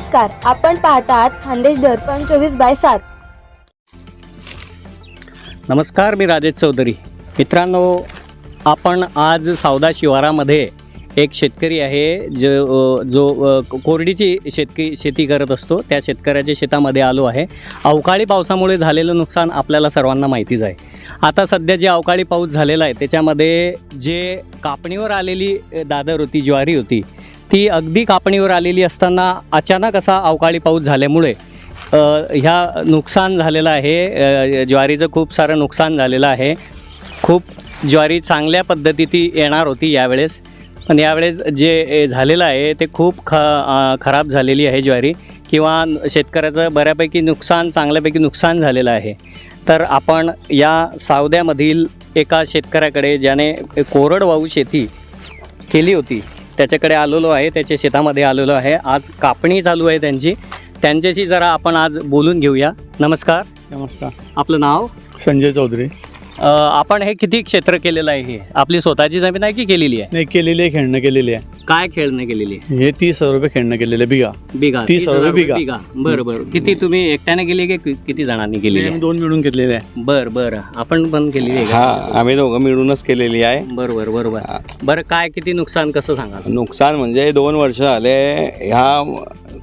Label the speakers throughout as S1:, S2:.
S1: नमस्कार आपण पाहतात खानदेश दर्पण चोवीस बाय सात.
S2: नमस्कार मी राजेश चौधरी. मित्रांनो आपण आज सावदा शिवारामध्ये एक शेतकरी आहे जो जो कोरडीची शेतकी शेती करत असतो. त्या शेतकऱ्याच्या शेतामध्ये आलो आहे. अवकाळी पावसामुळे झालेलं नुकसान आपल्याला सर्वांना माहितीच आहे. आता सध्या जे अवकाळी पाऊस झालेला आहे त्याच्यामध्ये जे कापणीवर आलेली दादर होती ज्वारी होती ती अगदी कापणीवर आलेली असताना अचानक असा अवकाळी पाऊस झाल्यामुळे ह्या नुकसान झालेलं आहे. ज्वारीचं खूप सारं नुकसान झालेलं आहे. खूप ज्वारी चांगल्या पद्धतीती येणार होती यावेळेस. पण यावेळेस जे झालेलं आहे ते खूप ख खराब झालेली आहे ज्वारी. किंवा शेतकऱ्याचं बऱ्यापैकी नुकसान चांगल्यापैकी नुकसान झालेलं आहे. तर आपण या सावद्यामधील एका शेतकऱ्याकडे ज्याने कोरडवाहू शेती केली होती त्याच्याकडे आलेलो आहे त्याच्या शेतामध्ये आलेलो आहे. आज कापणी चालू आहे त्यांची. त्यांच्याशी जरा आपण आज बोलून घेऊया. नमस्कार.
S3: नमस्कार.
S2: आपलं नाव?
S3: संजय चौधरी.
S2: आपण हे किती क्षेत्र केलेलं आहे हे? आपली स्वतःची जमीन आहे की केलेली आहे?
S3: नाही केलेली आहे खेळणं केलेली आहे.
S2: काय खेळणं केलेली आहे?
S3: हे तीस हजार रुपये खेळणं केलेलं आहे बिघा
S2: बिघा
S3: तीस हजार बिघा.
S2: बिघा बरं बरं. किती तुम्ही एकट्याने केली की कि- किती जणांनी केलेली आहे?
S3: दोन मिळून घेतलेले आहे.
S2: बरं बरं. आपण पण केलेली आहे
S4: हा आम्ही दोघं मिळूनच केलेली आहे.
S2: बरोबर बरोबर. बरं काय किती नुकसान कसं सांगा
S4: नुकसान म्हणजे दोन वर्ष झाले ह्या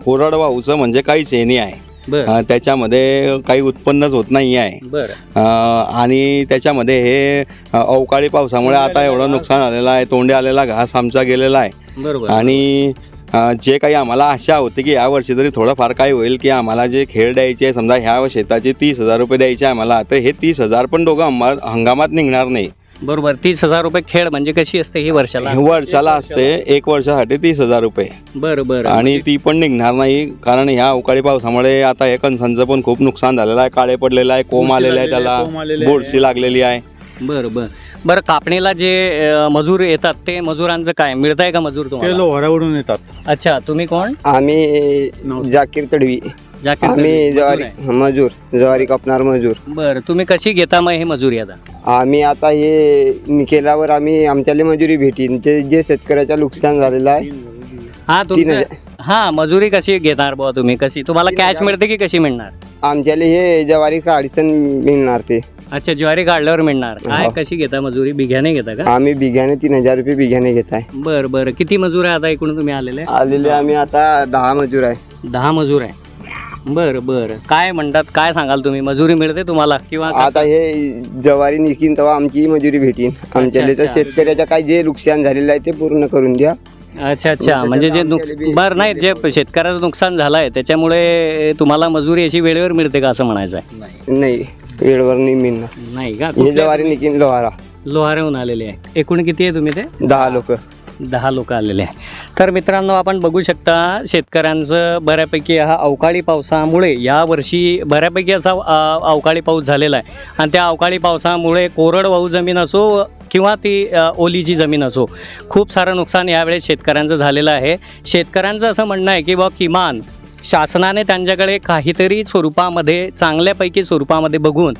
S4: कोरडवाहूचं म्हणजे काहीच हे नाही आहे. अं, त्याच्यामध्ये काही उत्पन्नच होत नाही आहे.
S2: बरं.
S4: अं, आणि त्याच्यामध्ये हे अं, अवकाळी पावसामुळे आता एवढं नुकसान आलेलं आहे तोंडी आलेला घास आमचा गेलेला आहे.
S2: बरोबर.
S4: आणि अं, जे काही आम्हाला आशा होती की या वर्षी तरी थोडंफार काय होईल की आम्हाला जे खेळ द्यायचे आहे समजा ह्या शेताचे तीस हजार रुपये द्यायचे आम्हाला तर हे तीस हजार पण दोघं हंगामात निघणार नाही.
S2: बरोबर. तीस हजार रुपये खेळ म्हणजे कशी असते ही वर्षाला
S4: हे वर्षाला असते एक वर्षासाठी तीस हजार रुपये.
S2: बरं बरं.
S4: आणि ती पण निघणार नाही कारण ह्या अवकाळी पावसामुळे आता हे कणसांचं पण खूप नुकसान झालेलं आहे. काळे पडलेलं आहे कोंब आलेलं आहे
S3: आहे,
S4: त्याला.
S3: आहे.
S4: बुरशी लागलेली आहे.
S2: बरं बरं. बरं कापणीला जे अ, मजूर येतात ते मजुरांचं काय? मिळतंय का मजूर
S3: ते
S2: तुम्हाला
S3: लोहारावरून येतात.
S2: अच्छा तुम्ही कोण?
S5: आम्ही जाकीर तडवी.
S2: जाकीर
S5: आम्ही
S2: मजूर
S5: ज्वारी
S2: आहे.
S5: मजूर ज्वारी कापणार मजूर.
S2: बरं तुम्ही कशी घेता मग हे मजुरी आता
S5: आम्ही आता हे निकेलावर आम्ही आमच्याला मजुरी भेटीन. जे जे शेतकऱ्याचं नुकसान झालेलं आहे
S2: हा
S5: तीन
S2: तुमचं
S5: हजार.
S2: हा मजुरी कशी घेणार बुवा तुम्ही? कशी तुम्हाला कॅश. मिळते की कशी मिळणार?
S5: आमच्याला हे ज्वारी अडचण मिळणार ते.
S2: अच्छा ज्वारी काढल्यावर मिळणार. काय
S5: हो.
S2: कशी घेता मजुरी? बिघ्याने घेता का?
S5: आम्ही बिघ्याने तीन हजार रुपये बिघ्याने घेत आहे
S2: बरं बरं. किती मजूर आहे आता इकडून तुम्ही आलेले?
S5: आलेले आम्ही आता दहा मजूर आहे.
S2: दहा मजूर आहे. बरं बरं. काय म्हणतात काय सांगाल तुम्ही? मजुरी मिळते तुम्हाला किंवा कसं?
S5: आता हे ज्वारी निघीन तेव्हा आमची मजुरी भेटीन. आमच्याला तर
S2: अच्छा.
S5: शेतकऱ्याचं काय जे नुकसान झालेलं आहे ते पूर्ण करून द्या.
S2: अच्छा अच्छा. म्हणजे जे नुकस
S5: आमच्याला बी-
S2: बरं नाही जे शेतकऱ्याचं नुकसान झालं आहे त्याच्यामुळे तुम्हाला मजुरी अशी वेळेवर मिळते का असं म्हणायचं आहे
S5: नाही वेळेवर नाही मिळणार.
S2: नाही का?
S5: हे
S2: कुठल्या-
S5: ज्वारी निघीन लोहारा.
S2: लोहारेहून आलेले आहे. एकूण किती आहे तुम्ही ते?
S5: दहा लोक.
S2: दहा लोक आलेले आहे. तर मित्रांनो आपण बघू शकता शेतकऱ्यांचं बऱ्यापैकी हा अवकाळी पावसामुळे यावर्षी बऱ्यापैकी असा अवकाळी पाऊस झालेला आहे. आणि त्या अवकाळी पावसामुळे कोरडवाहू जमीन असो किंवा ती ओलीची जमीन असो खूप सारं नुकसान यावेळेस शेतकऱ्यांचं झालेलं आहे. शेतकऱ्यांचं असं म्हणणं आहे की बा किमान शासनाने त्यांच्याकडे काहीतरी स्वरूपामध्ये चांगल्यापैकी स्वरूपामध्ये बघून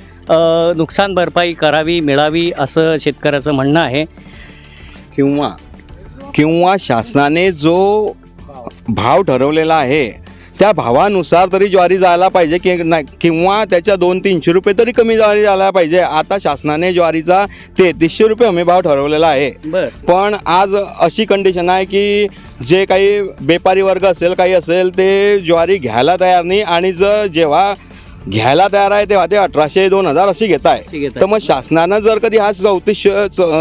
S2: नुकसान भरपाई करावी मिळावी असं शेतकऱ्याचं म्हणणं आहे.
S4: किंवा किंवा शासनाने जो भाव ठरवलेला आहे त्या भावानुसार तरी ज्वारी जायला पाहिजे की नाही किंवा त्याच्या दोन तीनशे रुपये तरी कमी ज्वारी जायला पाहिजे. आता शासनाने ज्वारीचा तेहतीसशे रुपये हमी भाव ठरवलेला आहे.
S2: बरं.
S4: पण आज अशी कंडिशन आहे की जे काही बेपारी वर्ग असेल काही असेल ते ज्वारी घ्यायला तयार नाही. आणि जर जेव्हा घ्यायला तयार आहे तेव्हा ते अठराशे दोन हजार अशी घेत आहे. तर मग शासनानं जर कधी हा चौतीसशे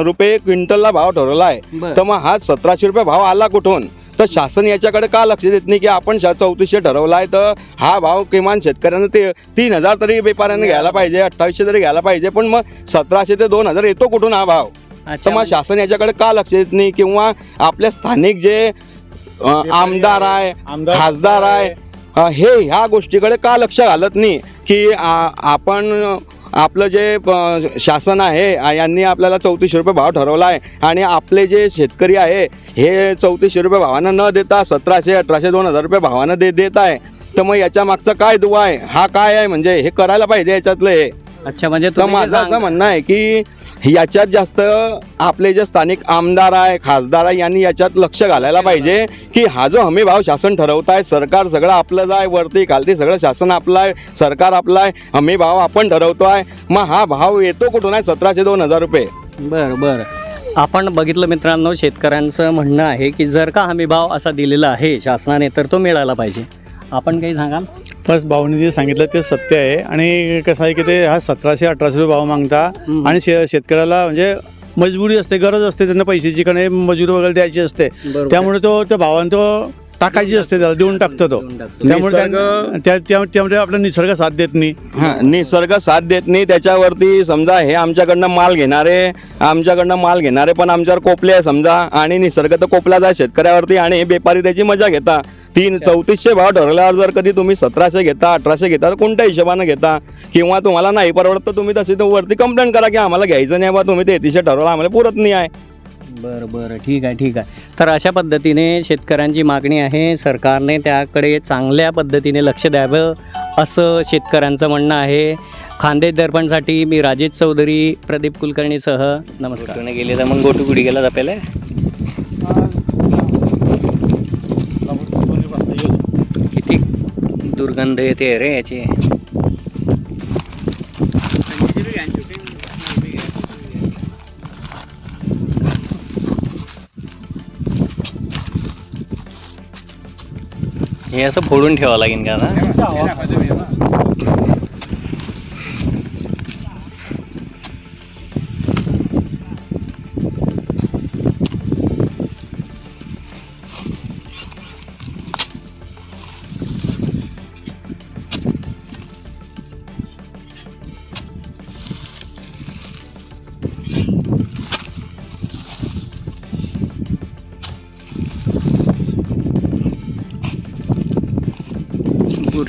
S4: रुपये क्विंटलला भाव ठरवला आहे. तर मग हा सतराशे रुपये भाव आला कुठून? तर शासन याच्याकडे का लक्ष देत नाही की आपण चौतीसशे ठरवला आहे तर हा भाव किमान शेतकऱ्यांना ते तीन हजार तरी व्यापाऱ्यांनी घ्यायला पाहिजे अठ्ठावीसशे तरी घ्यायला पाहिजे पण मग सतराशे ते दोन हजार येतो कुठून हा भाव? तर मग शासन याच्याकडे का लक्ष देत नाही किंवा आपल्या स्थानिक जे आमदार आहे खासदार आहे हे ह्या गोष्टीकडे का लक्ष घालत नाही? की आपण आपलं जे शासन आहे यांनी आपल्याला चौतीसशे रुपये भाव ठरवला आहे. आणि आपले जे शेतकरी आहे हे चौतीसशे रुपये भावानं न देता सतराशे अठराशे दोन हजार रुपये भावानं दे देत आहे. तर मग याच्या मागचा काय दुवा आहे? हा काय आहे? म्हणजे हे करायला पाहिजे याच्यातलं हे.
S2: अच्छा म्हणजे
S4: तर माझं असं म्हणणं आहे की याच्यात जास्त आपले जे स्थानिक आमदार आहे खासदार आहे यांनी याच्यात लक्ष घालायला पाहिजे की हा जो हमी भाव शासन ठरवत आहे सरकार सगळं आपलं आहे वरती खालती सगळं शासन आपलं आहे सरकार आपलं आहे हमी भाव आपण ठरवतो आहे मग हा भाव येतो कुठून आहे? सतराशे दोन हजार रुपये.
S2: बरं बरं. आपण बघितलं मित्रांनो शेतकऱ्यांचं म्हणणं आहे की जर का हमी भाव असा दिलेला आहे शासनाने तर तो मिळायला पाहिजे. आपण काही सांगाल?
S3: बस भाऊने जे सांगितलं ते सत्य आहे आणि कसं आहे की ते हा सतराशे अठराशे रुपये भाव मागता. आणि शे शेतकऱ्याला म्हणजे मजबुरी असते गरज असते त्यांना पैशाची कारण मजूर वगैरे द्यायची असते. त्यामुळे तो त्या भावाने तो टाकायची असते त्याला देऊन टाकतो तो. त्यामुळे
S4: निसर्ग-
S3: त्या- त्या- त्या- त्यामुळे आपला निसर्ग साथ देत नाही.
S4: हा निसर्ग साथ देत नाही. त्याच्यावरती समजा हे आमच्याकडनं माल घेणारे आमच्याकडनं माल घेणारे पण आमच्यावर कोपले आहे समजा. आणि निसर्ग तर कोपलाच आहे शेतकऱ्यावरती आणि बेपारी त्याची मजा घेता. तीन चौतीसशे भाव ठरवल्यावर जर कधी तुम्ही सतराशे घेता अठराशे घेता तर कोणत्या हिशोबानं घेता? किंवा तुम्हाला नाही परवडत तर तुम्ही तशी तो वरती कंप्लेंट करा की आम्हाला घ्यायचं नाही बा तुम्ही तेहतीसशे ठरवलं आम्हाला पुरत नाही आहे.
S2: बरं बरं. ठीक आहे ठीक आहे. तर अशा पद्धतीने शेतकऱ्यांची मागणी आहे. सरकारने त्याकडे चांगल्या पद्धतीने लक्ष द्यावं असं शेतकऱ्यांचं म्हणणं आहे. खानदेश दर्पणसाठी मी राजेश चौधरी प्रदीप कुलकर्णीसह. नमस्कार. गेले तर मग गोटूकुडी गेला जपेला किती दुर्गंध येते रे याची. हे असं फोडून ठेवावं लागेल का ना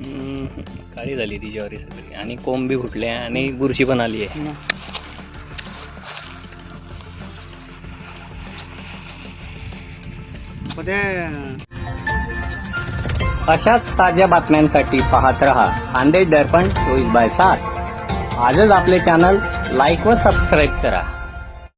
S2: हम्म, काळी झाली ती ज्वारी सगळी. आणि कोंब बी फुटले आणि बुरशी पण आली आहे. अशाच ताज्या बातम्यांसाठी पाहत रहा खांडे दर्पण चोवीस बाय सात. आजच आपले चॅनल लाईक व सबस्क्राईब करा.